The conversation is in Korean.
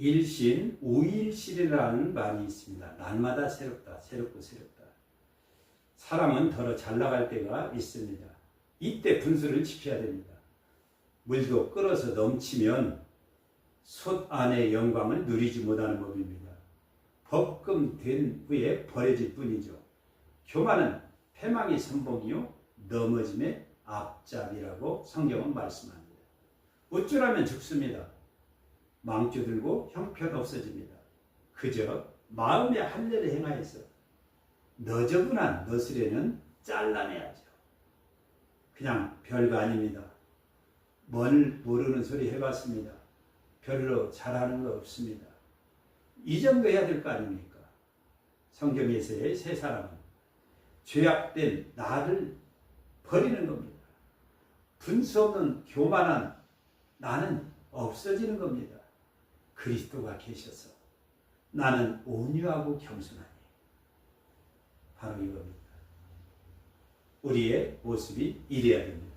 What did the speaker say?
일신, 우일실이라는 말이 있습니다. 날마다 새롭다, 새롭고 새롭다. 사람은 더러 잘 나갈 때가 있습니다. 이때 분수를 지켜야 됩니다. 물도 끓어서 넘치면 솥 안의 영광을 누리지 못하는 법입니다. 법금된 후에 버려질 뿐이죠. 교만은 패망의 선봉이요 넘어짐의 앞잡이라고 성경은 말씀합니다. 우쭐하면 죽습니다. 망조 들고 형편 없어집니다. 그저 마음의 할례를 행하여서 너저분한 너스레는 잘라내야죠. 그냥 별거 아닙니다. 뭘 모르는 소리 해봤습니다. 별로 잘하는 거 없습니다. 이 정도 해야 될 거 아닙니까? 성경에서의 세 사람은 죄악된 나를 버리는 겁니다. 분수 없는 교만한 나는 없어지는 겁니다. 그리스도가 계셔서 나는 온유하고 겸손하니 바로 이겁니다. 우리의 모습이 이래야 됩니다.